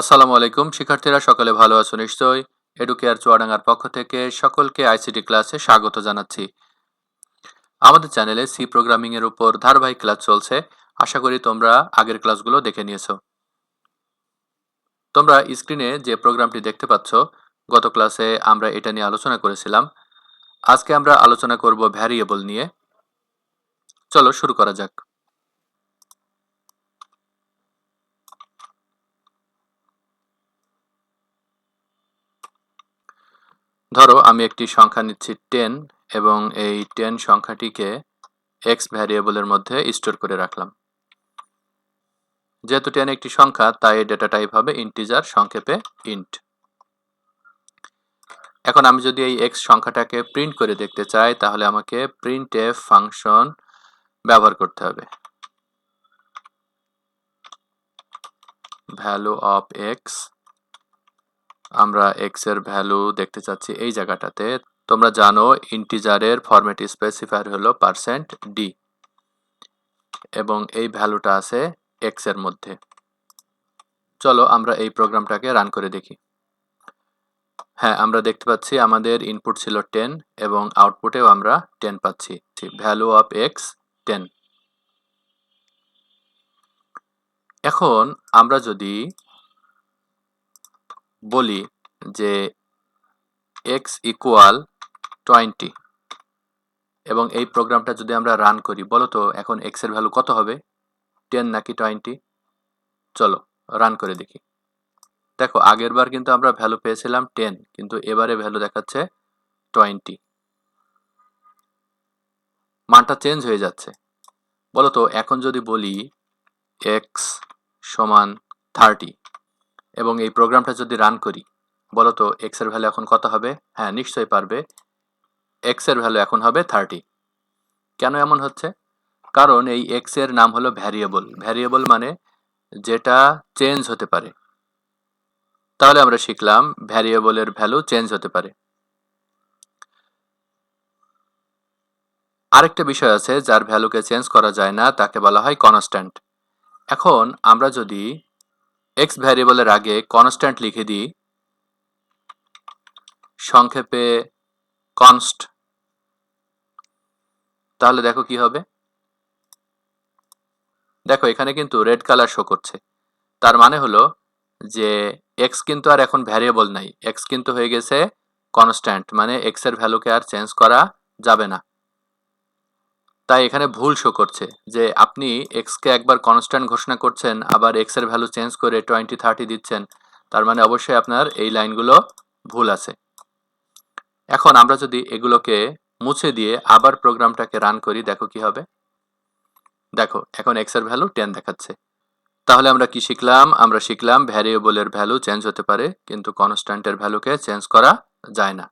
আসসালামু আলাইকুম। শিক্ষার্থীরা, সকলে ভালো আছো নিশ্চয়ই? এডুকেয়ার চুয়াডাঙ্গার পক্ষ থেকে সকলকে আইসিটি ক্লাসে স্বাগত জানাচ্ছি। আমাদের চ্যানেলে সি প্রোগ্রামিং এর উপর ধারাবাহিক ক্লাস চলছে। আশা করি তোমরা আগের ক্লাসগুলো দেখে নিয়েছো। তোমরা স্ক্রিনে যে প্রোগ্রামটি দেখতে পাচ্ছ, গত ক্লাসে আমরা এটা নিয়ে আলোচনা করেছিলাম। আজকে আমরা আলোচনা করব ভ্যারিয়েবল নিয়ে। চলো শুরু করা যাক। ধরো, আমি একটি সংখ্যা নিচ্ছি টেন এবং এই টেন সংখ্যাটিকে এক্স ভ্যারিয়েবলের মধ্যে স্টোর করে রাখলাম। যেহেতু টেন একটি সংখ্যা, তাই ডেটা টাইপ হবে ইন্টিজার সংক্ষেপে ইন্ট এখন আমি যদি এই এক্স সংখ্যাটাকে প্রিন্ট করে দেখতে চাই, তাহলে আমাকে প্রিন্ট এফ ফাংশন ব্যবহার করতে হবে। ভ্যালু অফ এক্স আমরা এক্সের ভ্যালু দেখতে চাচ্ছি এই জায়গাটাতে। তোমরা জানো ইন্টিজারের ফরম্যাট স্পেসিফায়ার হলো পার্সেন্ট ডি এবং এই ভ্যালুটা আছে এক্সের মধ্যে। চলো আমরা এই প্রোগ্রামটাকে রান করে দেখি। হ্যাঁ আমরা দেখতে পাচ্ছি আমাদের ইনপুট ছিল টেন এবং আউটপুটেও আমরা টেন পাচ্ছি। ভ্যালু অফ এক্স টেন এখন আমরা যদি বলি যে এক্স ইকুয়াল টোয়েন্টি এবং এই প্রোগ্রামটা যদি আমরা রান করি, বলো তো এখন এক্সের ভ্যালু কত হবে? টেন নাকি টোয়েন্টি চলো রান করে দেখি। দেখো, আগের বার কিন্তু আমরা ভ্যালু পেয়েছিলাম টেন কিন্তু এবারে ভ্যালু দেখাচ্ছে টোয়েন্টি মানটা চেঞ্জ হয়ে যাচ্ছে। বলো তো, এখন যদি বলি এক্স সমান থার্টি এবং এই প্রোগ্রামটা যদি রান করি বলো তো এক্সের ভ্যালু এখন কত হবে? হ্যাঁ নিশ্চয়ই পারবে। এক্সের ভ্যালু এখন হবে থার্টি কেন এমন হচ্ছে? কারণ এই এক্সের নাম হলো ভ্যারিয়েবল ভ্যারিয়েবল মানে যেটা চেঞ্জ হতে পারে। তাহলে আমরা শিখলাম ভ্যারিয়েবলের ভ্যালু চেঞ্জ হতে পারে। আরেকটা বিষয় আছে, যার ভ্যালুকে চেঞ্জ করা যায় না, তাকে বলা হয় কনস্ট্যান্ট এখন আমরা যদি এক্স ভ্যারিয়েবলের আগে কনস্ট্যান্ট লিখে দিই। সংক্ষেপে কনস্ট তাহলে দেখো কি হবে? দেখো, এখানে কিন্তু রেড কালার শো করছে। তার মানে হলো যে এক্স কিন্তু আর এখন ভ্যারিয়েবল নাই। এক্স কিন্তু হয়ে গেছে কনস্ট্যান্ট মানে এক্সের ভ্যালুকে আর চেঞ্জ করা যাবে না। তাই এখানে ভুল শো করছে, যে আপনি এক্সকে একবার কনস্ট্যান্ট ঘোষণা করছেন, আবার এক্সের ভ্যালু চেঞ্জ করে টোয়েন্টি থার্টি দিচ্ছেন, তার মানে অবশ্যই আপনার এই লাইনগুলো ভুল আছে। এখন আমরা যদি এগুলোকে মুছে দিয়ে আবার প্রোগ্রামটাকে রান করি, দেখো কি হবে। দেখো, এখন এক্সের ভ্যালু টেন দেখাচ্ছে। তাহলে আমরা কি শিখলাম? আমরা শিখলাম ভ্যারিয়েবলের ভ্যালু চেঞ্জ হতে পারে, কিন্তু কনস্ট্যান্টের ভ্যালুকে চেঞ্জ করা যায় না।